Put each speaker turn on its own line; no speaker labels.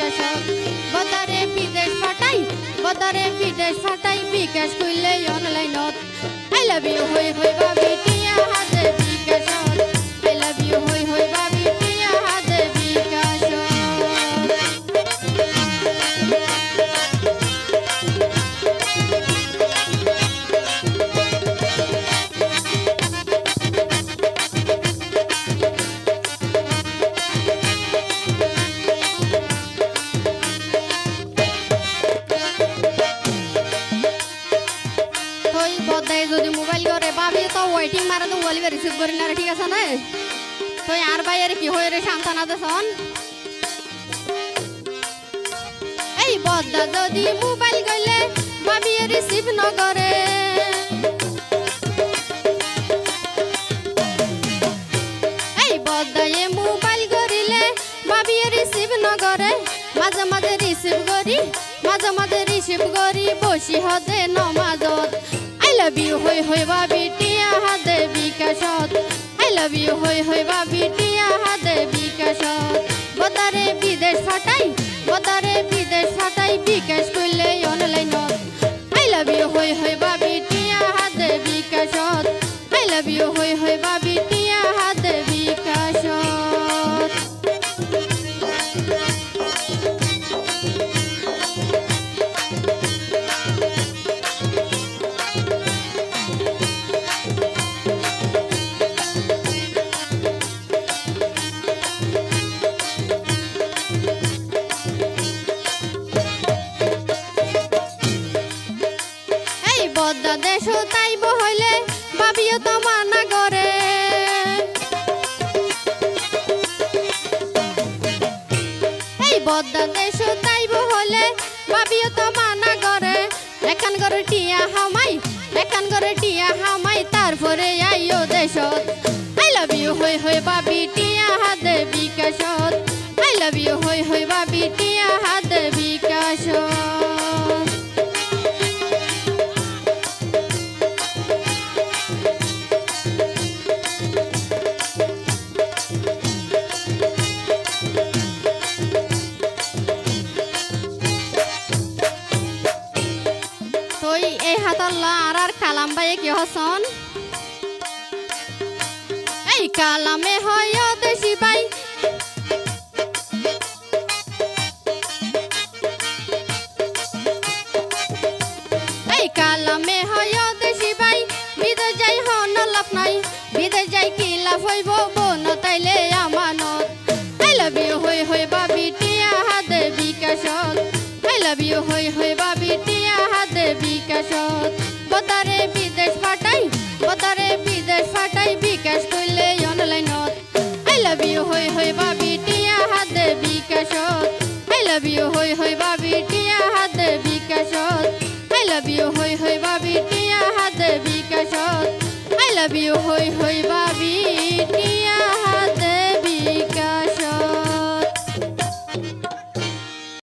বিকাশত বতারে বিদেশ ফাটাই বতারে বিদেশ ফাটাই বিকাশ কইলে অনলাইনত আই লাভ ইউ হই হই ভাবি। তুই বদাই যদি মোবাইল করে, ভাবি তো ওয়েটিং মারা তো বলিবে রিসিভ করি না ঠিক আছে না? তুই আর ভাই আর কি হয়ে রে সান্তানা দেশন এই বদা যদি মোবাইল গলে ভাবি রিসিভ নকরে এই বদায়ে মোবাইল করিলে, ভাবি রিসিভ নকরে মাঝে মাঝে রিসিভ করি, মাঝে মাঝে রিসিভ করি, বসি হদে নমাজত। আই লাভ ইউ হই হই ভাবি টিয়া হাদে বিকাশত আই লাভ ইউ হই হই ভাবি টিয়া হাদে বিকাশত বতারে বিদেশ ফাটাই, বতারে বিদেশ ফাটাই, বিকাশ করলে অনলাইনত আই লাভ ইউ হই হই ভাবি টিয়া হাদে বিকাশত আই লাভ ইউ হই হই ভাবি টিয়া হাদে বদ্দা দেশ তাইব হইলে ভাবিও তো মানা করে। এই বদ্দা দেশ তাইব হইলে ভাবিও তো মানা করে। এখান টিয়া হামাই, এখান টিয়া হামাই, তারপরে আইও দেশত। আই লাভ ইউ হই ভাবি, টিয়া হাতে বিকাশত। আই লাভ ইউ হই হই ভাবি, টিয়া হাতে হাতল্লা আর আর কালাম বাইয়ে কি হসন? এই কালামে হয় দেশি বাই বিদেশ যাই বিদেশ যাই কি লাভ হইব বোন তাইলে আমানত আই লাভ ইউ হই হই বাবি টিয়া হাতে বিকাশত আই লাভ ইউ হই হই বাবি টিয়া হাতে বিকাশত আই লাভ ইউ হই হই বাবি